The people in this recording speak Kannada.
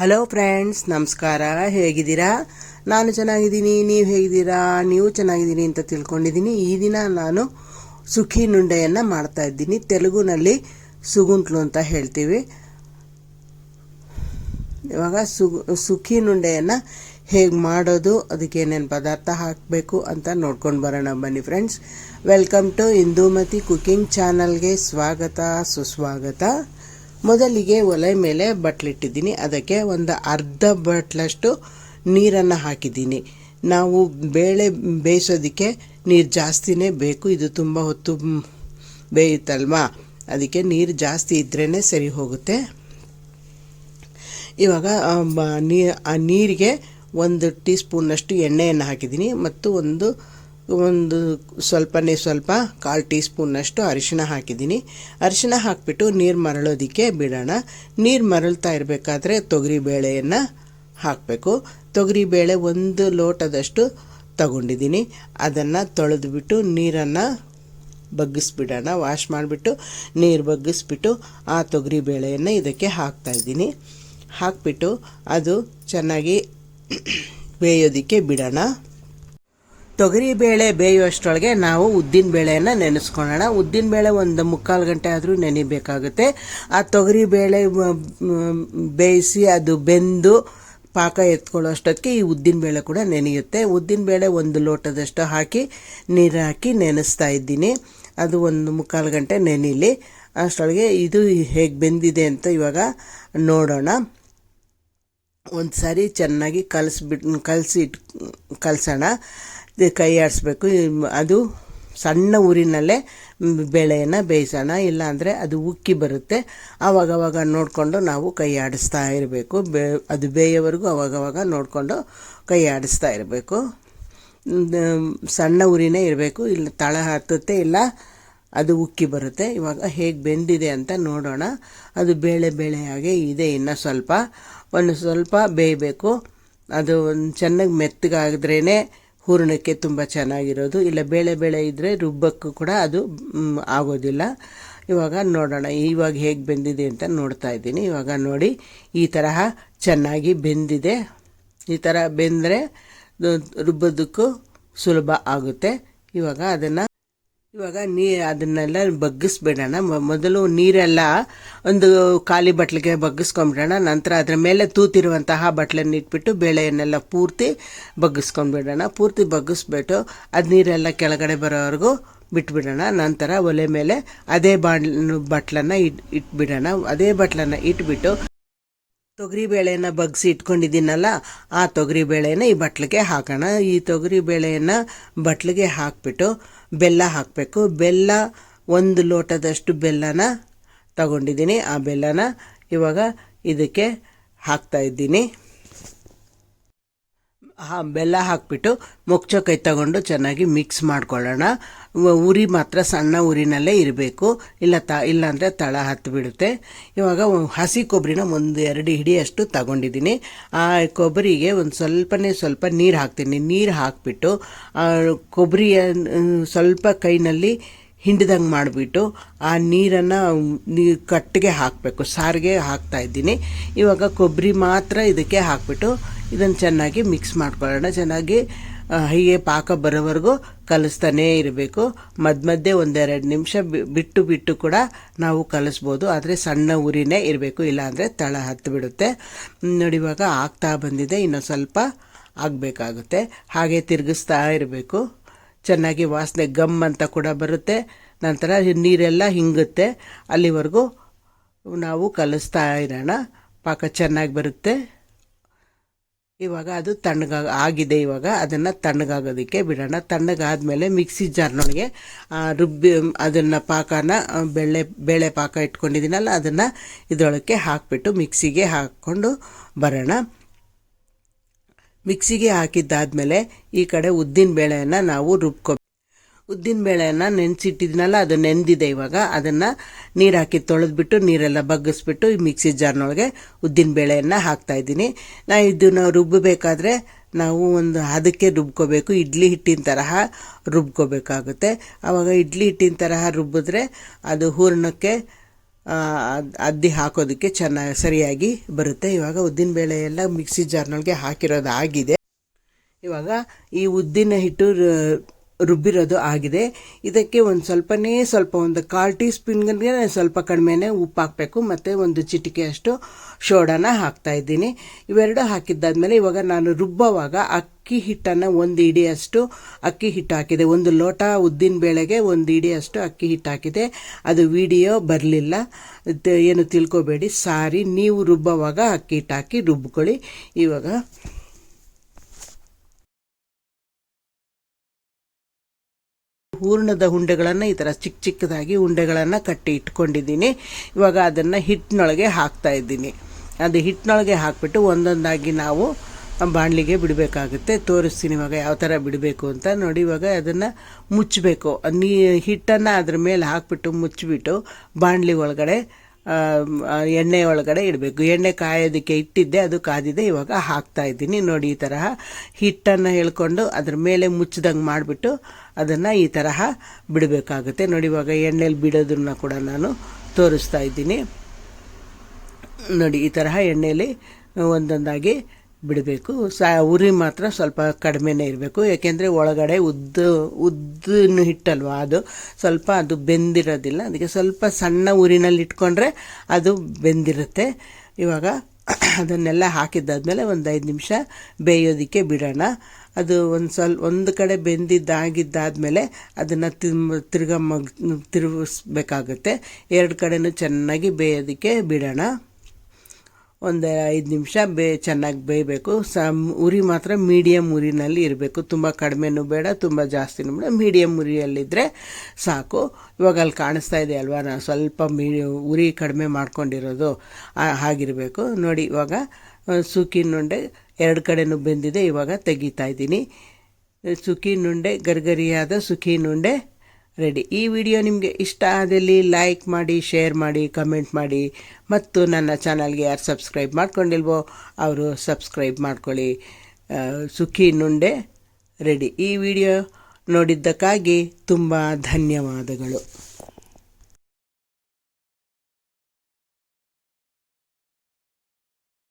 ಹಲೋ ಫ್ರೆಂಡ್ಸ್ ನಮಸ್ಕಾರ. ಹೇಗಿದ್ದೀರಾ? ನಾನು ಚೆನ್ನಾಗಿದ್ದೀನಿ. ನೀವು ಹೇಗಿದ್ದೀರಾ? ನೀವು ಚೆನ್ನಾಗಿದ್ದೀನಿ ಅಂತ ತಿಳ್ಕೊಂಡಿದ್ದೀನಿ. ಈ ದಿನ ನಾನು ಸುಖಿ ನುಂಡೆಯನ್ನು ಮಾಡ್ತಾ ಇದ್ದೀನಿ. ತೆಲುಗುನಲ್ಲಿ ಸುಗುಂಟ್ಲು ಅಂತ ಹೇಳ್ತೀವಿ. ಇವಾಗ ಸುಗು, ಸುಖಿ ನುಂಡೆಯನ್ನು ಹೇಗೆ ಮಾಡೋದು, ಅದಕ್ಕೆ ಏನೇನು ಪದಾರ್ಥ ಹಾಕಬೇಕು ಅಂತ ನೋಡ್ಕೊಂಡು ಬರೋಣ ಬನ್ನಿ friends welcome to Indumathi cooking ಚಾನಲ್ಗೆ ಸ್ವಾಗತ, ಸುಸ್ವಾಗತ. ಮೊದಲಿಗೆ ಒಲೆ ಮೇಲೆ ಬಟ್ಲಿಟ್ಟಿದ್ದೀನಿ. ಅದಕ್ಕೆ ಒಂದು ಅರ್ಧ ಬಟ್ಲಷ್ಟು ನೀರನ್ನು ಹಾಕಿದ್ದೀನಿ. ನಾವು ಬೇಳೆ ಬೇಯಿಸೋದಕ್ಕೆ ನೀರು ಜಾಸ್ತಿನೇ ಬೇಕು. ಇದು ತುಂಬ ಹೊತ್ತು ಬೇಯುತ್ತಲ್ವಾ? ಅದಕ್ಕೆ ನೀರು ಜಾಸ್ತಿ ಇದ್ರೇ ಸರಿ ಹೋಗುತ್ತೆ. ಇವಾಗ ನೀ, ಆ ನೀರಿಗೆ ಒಂದು ಟೀ ಸ್ಪೂನಷ್ಟು ಎಣ್ಣೆಯನ್ನು ಹಾಕಿದ್ದೀನಿ. ಮತ್ತು ಒಂದು ಒಂದು ಸ್ವಲ್ಪನೇ ಸ್ವಲ್ಪ ಕಾಲು ಟೀ ಸ್ಪೂನ್ನಷ್ಟು ಅರಿಶಿಣ ಹಾಕಿದ್ದೀನಿ. ಅರಿಶಿಣ ಹಾಕಿಬಿಟ್ಟು ನೀರು ಮರಳೋದಕ್ಕೆ ಬಿಡೋಣ. ನೀರು ಮರಳ್ತಾ ಇರಬೇಕಾದ್ರೆ ತೊಗರಿ ಬೇಳೆಯನ್ನು ಹಾಕಬೇಕು. ತೊಗರಿ ಬೇಳೆ ಒಂದು ಲೋಟದಷ್ಟು ತಗೊಂಡಿದ್ದೀನಿ. ಅದನ್ನು ತೊಳೆದುಬಿಟ್ಟು ನೀರನ್ನು ಬಗ್ಗಿಸ್ಬಿಡೋಣ. ವಾಶ್ ಮಾಡಿಬಿಟ್ಟು ನೀರು ಬಗ್ಗಿಸ್ಬಿಟ್ಟು ಆ ತೊಗರಿ ಬೇಳೆಯನ್ನು ಇದಕ್ಕೆ ಹಾಕ್ತಾ ಇದ್ದೀನಿ. ಹಾಕ್ಬಿಟ್ಟು ಅದು ಚೆನ್ನಾಗಿ ಬೇಯೋದಕ್ಕೆ ಬಿಡೋಣ. ತೊಗರಿ ಬೇಳೆ ಬೇಯುವಷ್ಟರೊಳಗೆ ನಾವು ಉದ್ದಿನ ಬೇಳೆಯನ್ನು ನೆನೆಸ್ಕೊಳ್ಳೋಣ. ಉದ್ದಿನ ಬೇಳೆ ಒಂದು ಮುಕ್ಕಾಲು ಗಂಟೆ ಆದರೂ ನೆನಿಬೇಕಾಗುತ್ತೆ. ಆ ತೊಗರಿ ಬೇಳೆ ಬೇಯಿಸಿ ಅದು ಬೆಂದು ಪಾಕ ಎತ್ಕೊಳ್ಳೋ ಅಷ್ಟೊತ್ತಿಗೆ ಈ ಉದ್ದಿನ ಬೇಳೆ ಕೂಡ ನೆನೆಯುತ್ತೆ. ಉದ್ದಿನ ಬೇಳೆ ಒಂದು ಲೋಟದಷ್ಟು ಹಾಕಿ, ನೀರು ಹಾಕಿ ನೆನೆಸ್ತಾ ಇದ್ದೀನಿ. ಅದು ಒಂದು ಮುಕ್ಕಾಲು ಗಂಟೆ ನೆನಿಲಿ. ಅಷ್ಟರೊಳಗೆ ಇದು ಹೇಗೆ ಬೆಂದಿದೆ ಅಂತ ಇವಾಗ ನೋಡೋಣ. ಒಂದು ಸಾರಿ ಚೆನ್ನಾಗಿ ಕಲಸಿಬಿಟ್ಟು ಕಲಸಿ ಇಟ್ ಕಲಸೋಣ. ಕೈ ಆಡಿಸ್ಬೇಕು ಅದು ಸಣ್ಣ ಊರಿನಲ್ಲೇ ಬೇಳೆಯನ್ನು ಬೇಯಿಸೋಣ, ಇಲ್ಲಾಂದರೆ ಅದು ಉಕ್ಕಿ ಬರುತ್ತೆ. ಆವಾಗವಾಗ ನೋಡಿಕೊಂಡು ನಾವು ಕೈ ಆಡಿಸ್ತಾ ಇರಬೇಕು. ಬೇ, ಅದು ಬೇಯೋವರೆಗೂ ಅವಾಗವಾಗ ನೋಡಿಕೊಂಡು ಕೈ ಆಡಿಸ್ತಾ ಇರಬೇಕು ಸಣ್ಣ ಊರಿನೇ ಇರಬೇಕು. ಇಲ್ಲ, ತಳ ಹತ್ತುತ್ತೆ, ಇಲ್ಲ, ಅದು ಉಕ್ಕಿ ಬರುತ್ತೆ. ಇವಾಗ ಹೇಗೆ ಬೆಂದಿದೆ ಅಂತ ನೋಡೋಣ. ಅದು ಬೇಳೆ ಬೇಳೆಯಾಗೆ ಇದೆ ಇನ್ನು ಸ್ವಲ್ಪ. ಒಂದು ಸ್ವಲ್ಪ ಬೇಯಬೇಕು. ಅದು ಒಂದು ಚೆನ್ನಾಗಿ ಮೆತ್ತಗಾಗಿದ್ರೇ ಹೂರಣಕ್ಕೆ ತುಂಬ ಚೆನ್ನಾಗಿರೋದು. ಇಲ್ಲ, ಬೇಳೆ ಬೇಳೆ ಇದ್ದರೆ ರುಬ್ಬಕ್ಕೂ ಕೂಡ ಅದು ಆಗೋದಿಲ್ಲ. ಇವಾಗ ನೋಡೋಣ, ಇವಾಗ ಹೇಗೆ ಬೆಂದಿದೆ ಅಂತ ನೋಡ್ತಾ ಇದ್ದೀನಿ. ಇವಾಗ ನೋಡಿ, ಈ ತರಹ ಚೆನ್ನಾಗಿ ಬೆಂದಿದೆ. ಈ ಥರ ಬೆಂದರೆ ರುಬ್ಬೋದಕ್ಕೂ ಸುಲಭ ಆಗುತ್ತೆ. ಇವಾಗ ಅದನ್ನು ಇವಾಗ ನೀ ಅದನ್ನೆಲ್ಲ ಬಗ್ಗಿಸ್ಬಿಡೋಣ. ಮೊದಲು ನೀರೆಲ್ಲ ಒಂದು ಖಾಲಿ ಬಟ್ಲಿಗೆ ಬಗ್ಗಿಸ್ಕೊಂಡ್ಬಿಡೋಣ. ನಂತರ ಅದರ ಮೇಲೆ ತೂತಿರುವಂತಹ ಬಟ್ಲನ್ನು ಇಟ್ಬಿಟ್ಟು ಬೇಳೆಯನ್ನೆಲ್ಲ ಪೂರ್ತಿ ಬಗ್ಗಿಸ್ಕೊಂಡ್ಬಿಡೋಣ. ಪೂರ್ತಿ ಬಗ್ಗಿಸ್ಬಿಟ್ಟು ಅದು ನೀರೆಲ್ಲ ಕೆಳಗಡೆ ಬರೋವರೆಗೂ ಬಿಟ್ಬಿಡೋಣ. ನಂತರ ಒಲೆ ಮೇಲೆ ಅದೇ ಬಾಣ್, ಬಟ್ಲನ್ನು ಇಟ್, ಇಟ್ಬಿಡೋಣ. ಅದೇ ಬಟ್ಲನ್ನು ಇಟ್ಬಿಟ್ಟು ತೊಗರಿ ಬೇಳೆನ ಬಗ್ಸಿ ಇಟ್ಕೊಂಡಿದ್ದೀನಲ್ಲ, ಆ ತೊಗರಿ ಬೇಳೆನ ಈ ಬಟ್ಲಿಗೆ ಹಾಕೋಣ. ಈ ತೊಗರಿ ಬೇಳೆಯನ್ನು ಬಟ್ಲಿಗೆ ಹಾಕಿಬಿಟ್ಟು ಬೆಲ್ಲ ಹಾಕಬೇಕು. ಬೆಲ್ಲ ಒಂದು ಲೋಟದಷ್ಟು ಬೆಲ್ಲನ ತಗೊಂಡಿದ್ದೀನಿ. ಆ ಬೆಲ್ಲನ ಇವಾಗ ಇದಕ್ಕೆ ಹಾಕ್ತಾ ಇದ್ದೀನಿ. ಹಾ ಬೆಲ್ಲ ಹಾಕ್ಬಿಟ್ಟು ಮೊಗ್ಚೋ ಕೈ ತಗೊಂಡು ಚೆನ್ನಾಗಿ ಮಿಕ್ಸ್ ಮಾಡ್ಕೊಳ್ಳೋಣ. ಉರಿ ಮಾತ್ರ ಸಣ್ಣ ಉರಿನಲ್ಲೇ ಇರಬೇಕು. ಇಲ್ಲ ತ ಇಲ್ಲಾಂದರೆ ತಳ ಹತ್ತು ಬಿಡುತ್ತೆ ಇವಾಗ ಹಸಿ ಕೊಬ್ಬರಿನ ಒಂದು ಎರಡು ಹಿಡಿಯಷ್ಟು ತಗೊಂಡಿದ್ದೀನಿ. ಆ ಕೊಬ್ಬರಿಗೆ ಒಂದು ಸ್ವಲ್ಪನೇ ಸ್ವಲ್ಪ ನೀರು ಹಾಕ್ತೀನಿ. ನೀರು ಹಾಕ್ಬಿಟ್ಟು ಕೊಬ್ಬರಿಯ ಸ್ವಲ್ಪ ಕೈನಲ್ಲಿ ಹಿಂಡಿದಂಗೆ ಮಾಡಿಬಿಟ್ಟು ಆ ನೀರನ್ನು ನೀ ಕಟ್ಟಿಗೆ ಹಾಕಬೇಕು. ಸಾರಿಗೆ ಹಾಕ್ತಾ ಇದ್ದೀನಿ. ಇವಾಗ ಕೊಬ್ಬರಿ ಮಾತ್ರ ಇದಕ್ಕೆ ಹಾಕ್ಬಿಟ್ಟು ಇದನ್ನು ಚೆನ್ನಾಗಿ ಮಿಕ್ಸ್ ಮಾಡ್ಕೊಳ್ಳೋಣ. ಚೆನ್ನಾಗಿ ಹೀಗೆ ಪಾಕ ಬರೋವರೆಗೂ ಕಲಿಸ್ತಾನೇ ಇರಬೇಕು. ಮಧ್ಯ ಮಧ್ಯೆ ಒಂದೆರಡು ನಿಮಿಷ ಬಿಟ್ಟು ಬಿಟ್ಟು ಕೂಡ ನಾವು ಕಲಿಸ್ಬೋದು. ಆದರೆ ಸಣ್ಣ ಉರಿನೇ ಇರಬೇಕು ಇಲ್ಲಾಂದರೆ ತಳ ಹತ್ತು ಬಿಡುತ್ತೆ. ಹ್ಮ್, ನೋಡಿ ಇವಾಗ ಆಗ್ತಾ ಬಂದಿದೆ. ಇನ್ನೊಂದು ಸ್ವಲ್ಪ ಆಗಬೇಕಾಗುತ್ತೆ. ಹಾಗೆ ತಿರುಗಿಸ್ತಾ ಇರಬೇಕು. ಚೆನ್ನಾಗಿ ವಾಸನೆ ಗಮ್ ಅಂತ ಕೂಡ ಬರುತ್ತೆ. ನಂತರ ನೀರೆಲ್ಲ ಹಿಂಗುತ್ತೆ. ಅಲ್ಲಿವರೆಗೂ ನಾವು ಕಲಿಸ್ತಾ ಇರೋಣ. ಪಾಕ ಚೆನ್ನಾಗಿ ಬರುತ್ತೆ. ಇವಾಗ ಅದು ತಣ್ಣಗ ಆಗಿದೆ ಇವಾಗ, ಅದನ್ನು ತಣ್ಣಗಾಗೋದಕ್ಕೆ ಬಿಡೋಣ. ತಣ್ಣಗಾದಮೇಲೆ ಮಿಕ್ಸಿ ಜಾರ್ನೊಳಗೆ ರುಬ್ಬಿ ಅದನ್ನು ಪಾಕನ ಬೇಳೆ ಬೇಳೆ ಪಾಕ ಇಟ್ಕೊಂಡಿದ್ದೀನಲ್ಲ, ಅದನ್ನು ಇದರೊಳಕ್ಕೆ ಹಾಕಿಬಿಟ್ಟು ಮಿಕ್ಸಿಗೆ ಹಾಕ್ಕೊಂಡು ಬರೋಣ. ಮಿಕ್ಸಿಗೆ ಹಾಕಿದ್ದಾದಮೇಲೆ ಈ ಕಡೆ ಉದ್ದಿನ ಬೇಳೆಯನ್ನು ನಾವು ರುಬ್ಕೊ ಉದ್ದಿನ ಬೇಳೆಯನ್ನು ನೆನೆಸಿಟ್ಟಿದ್ನಲ್ಲ, ಅದು ನೆಂದಿದೆ ಇವಾಗ. ಅದನ್ನು ನೀರು ಹಾಕಿ ತೊಳೆದ್ಬಿಟ್ಟು, ನೀರೆಲ್ಲ ಬಗ್ಗಿಸ್ಬಿಟ್ಟು ಈ ಮಿಕ್ಸಿ ಜಾರ್ನೊಳಗೆ ಉದ್ದಿನ ಬೇಳೆಯನ್ನು ಹಾಕ್ತಾ ಇದ್ದೀನಿ. ನಾ ಇದನ್ನು ರುಬ್ಬಬೇಕಾದ್ರೆ ನಾವು ಒಂದು ಹದಕ್ಕೆ ರುಬ್ಕೋಬೇಕು. ಇಡ್ಲಿ ಹಿಟ್ಟಿನ ತರಹ ರುಬ್ಕೋಬೇಕಾಗುತ್ತೆ. ಆವಾಗ ಇಡ್ಲಿ ಹಿಟ್ಟಿನ ತರಹ ರುಬ್ಬಿದ್ರೆ ಅದು ಹೂರ್ಣಕ್ಕೆ ಅದ್ದಿ ಹಾಕೋದಕ್ಕೆ ಚೆನ್ನಾಗಿ ಸರಿಯಾಗಿ ಬರುತ್ತೆ. ಇವಾಗ ಉದ್ದಿನಬೇಳೆ ಎಲ್ಲ ಮಿಕ್ಸಿ ಜಾರ್ನೊಳಗೆ ಹಾಕಿರೋದು ಆಗಿದೆ ಇವಾಗ ಈ ಉದ್ದಿನ ಹಿಟ್ಟು ರುಬ್ಬಿರೋದು ಆಗಿದೆ. ಇದಕ್ಕೆ ಒಂದು ಸ್ವಲ್ಪನೇ ಸ್ವಲ್ಪ ಒಂದು ಕಾಲು ಟೀ ಸ್ಪೂನ್ಗೆ ಸ್ವಲ್ಪ ಕಡಿಮೆನೆ ಉಪ್ಪು ಹಾಕಬೇಕು ಮತ್ತು ಒಂದು ಚಿಟಿಕೆಯಷ್ಟು ಸೋಡಾನ ಹಾಕ್ತಾ ಇದ್ದೀನಿ. ಇವೆರಡು ಹಾಕಿದ್ದಾದ್ಮೇಲೆ ಇವಾಗ ನಾನು ರುಬ್ಬುವಾಗ ಅಕ್ಕಿ ಹಿಟ್ಟನ್ನು ಒಂದು ಇಡಿಯಷ್ಟು ಅಕ್ಕಿ ಹಿಟ್ಟು ಹಾಕಿದೆ. ಒಂದು ಲೋಟ ಉದ್ದಿನ ಬೇಳೆಗೆ ಒಂದು ಇಡಿಯಷ್ಟು ಅಕ್ಕಿ ಹಿಟ್ಟು ಹಾಕಿದೆ. ಅದು ವಿಡಿಯೋ ಬರಲಿಲ್ಲ. ಏನು ತಿಳ್ಕೊಬೇಡಿ. ಸಾರಿ, ನೀವು ರುಬ್ಬುವಾಗ ಅಕ್ಕಿ ಹಿಟ್ಟು ಹಾಕಿ ರುಬ್ಕೊಳ್ಳಿ. ಇವಾಗ ಹೂರ್ಣದ ಉಂಡೆಗಳನ್ನು ಈ ಥರ ಚಿಕ್ಕ ಚಿಕ್ಕದಾಗಿ ಉಂಡೆಗಳನ್ನು ಕಟ್ಟಿ ಇಟ್ಕೊಂಡಿದ್ದೀನಿ. ಇವಾಗ ಅದನ್ನು ಹಿಟ್ಟಿನೊಳಗೆ ಹಾಕ್ತಾ ಇದ್ದೀನಿ. ಅದು ಹಿಟ್ಟಿನೊಳಗೆ ಹಾಕ್ಬಿಟ್ಟು ಒಂದೊಂದಾಗಿ ನಾವು ಬಾಣಲಿಗೆ ಬಿಡಬೇಕಾಗುತ್ತೆ. ತೋರಿಸ್ತೀನಿ ಇವಾಗ ಯಾವ ಥರ ಬಿಡಬೇಕು ಅಂತ. ನೋಡಿ ಇವಾಗ ಅದನ್ನು ಮುಚ್ಚಬೇಕು ನೀ ಹಿಟ್ಟನ್ನು ಅದ್ರ ಮೇಲೆ ಹಾಕ್ಬಿಟ್ಟು ಮುಚ್ಚಿಬಿಟ್ಟು ಬಾಣಲಿ ಒಳಗಡೆ ಎಣ್ಣೆ ಒಳಗಡೆ ಇಡಬೇಕು. ಎಣ್ಣೆ ಕಾಯೋದಕ್ಕೆ ಇಟ್ಟಿದ್ದೆ, ಅದು ಕಾದಿದೆ, ಇವಾಗ ಹಾಕ್ತಾ ಇದ್ದೀನಿ. ನೋಡಿ, ಈ ತರಹ ಹಿಟ್ಟನ್ನು ಹೇಳ್ಕೊಂಡು ಅದ್ರ ಮೇಲೆ ಮುಚ್ಚಿದಂಗೆ ಮಾಡಿಬಿಟ್ಟು ಅದನ್ನು ಈ ತರಹ ಬಿಡಬೇಕಾಗುತ್ತೆ. ನೋಡಿ, ಇವಾಗ ಎಣ್ಣೆಲಿ ಬಿಡೋದನ್ನ ಕೂಡ ನಾನು ತೋರಿಸ್ತಾ ಇದ್ದೀನಿ. ನೋಡಿ, ಈ ತರಹ ಎಣ್ಣೆಯಲ್ಲಿ ಒಂದೊಂದಾಗಿ ಬಿಡಬೇಕು. ಸಾ, ಉರಿ ಮಾತ್ರ ಸ್ವಲ್ಪ ಕಡಿಮೆನೇ ಇರಬೇಕು. ಯಾಕೆಂದರೆ ಒಳಗಡೆ ಉದ್ದು, ಉದ್ದನ್ನು ಹಿಟ್ಟಲ್ವ ಅದು. ಸ್ವಲ್ಪ ಅದು ಬೆಂದಿರೋದಿಲ್ಲ. ಅದಕ್ಕೆ ಸ್ವಲ್ಪ ಸಣ್ಣ ಉರಿನಲ್ಲಿ ಇಟ್ಕೊಂಡ್ರೆ ಅದು ಬೆಂದಿರುತ್ತೆ. ಇವಾಗ ಅದನ್ನೆಲ್ಲ ಹಾಕಿದ್ದಾದಮೇಲೆ ಒಂದು ಐದು ನಿಮಿಷ ಬೇಯೋದಕ್ಕೆ ಬಿಡೋಣ. ಅದು ಒಂದು ಸ್ವಲ್ಪ ಒಂದು ಕಡೆ ಬೆಂದಿದ್ದಾಗಿದ್ದಾದಮೇಲೆ ಅದನ್ನು ತಿಮ್ ತಿರ್ಗ ಮಗ್, ತಿರುಗಿಸ್ಬೇಕಾಗುತ್ತೆ. ಎರಡು ಕಡೆಯೂ ಚೆನ್ನಾಗಿ ಬೇಯೋದಕ್ಕೆ ಬಿಡೋಣ. ಒಂದು ಐದು ನಿಮಿಷ ಬೇ ಚೆನ್ನಾಗಿ ಬೇಯಬೇಕು. ಸ ಉರಿ ಮಾತ್ರ ಮೀಡಿಯಮ್ ಉರಿನಲ್ಲಿ ಇರಬೇಕು. ತುಂಬ ಕಡಿಮೆನೂ ಬೇಡ ತುಂಬ ಜಾಸ್ತಿನೂ ಬೇಡ. ಮೀಡಿಯಮ್ ಉರಿಯಲ್ಲಿದ್ದರೆ ಸಾಕು. ಇವಾಗ ಅಲ್ಲಿ ಕಾಣಿಸ್ತಾ ಇದೆ ಅಲ್ವಾ? ನಾನು ಸ್ವಲ್ಪ ಮೀ ಉರಿ ಕಡಿಮೆ ಮಾಡ್ಕೊಂಡಿರೋದು ಹಾಗಿರಬೇಕು. ನೋಡಿ ಇವಾಗ ಆ, ಸುಕ್ಕಿನುಂಡೆ ಎರಡು ಕಡೆನೂ ಬೆಂದಿದೆ. ಇವಾಗ ತೆಗಿತಾ ಇದ್ದೀನಿ. ಗರಿಗರಿಯಾದ ಗರ್ಗರಿಯಾದ ಸುಖಿನುಂಡೆ ರೆಡಿ. ಈ ವಿಡಿಯೋ ನಿಮಗೆ ಇಷ್ಟ ಆದಲ್ಲಿ ಲೈಕ್ ಮಾಡಿ ಶೇರ್ ಮಾಡಿ ಕಮೆಂಟ್ ಮಾಡಿ ಮತ್ತು ನನ್ನ ಚಾನಲ್ಗೆ ಯಾರು ಸಬ್ಸ್ಕ್ರೈಬ್ ಮಾಡ್ಕೊಂಡಿಲ್ವೋ ಅವರು ಸಬ್ಸ್ಕ್ರೈಬ್ ಮಾಡ್ಕೊಳ್ಳಿ. ಸುಖಿ ನುಂಡೆ ರೆಡಿ. ಈ ವಿಡಿಯೋ ನೋಡಿದ್ದಕ್ಕಾಗಿ ತುಂಬ ಧನ್ಯವಾದಗಳು.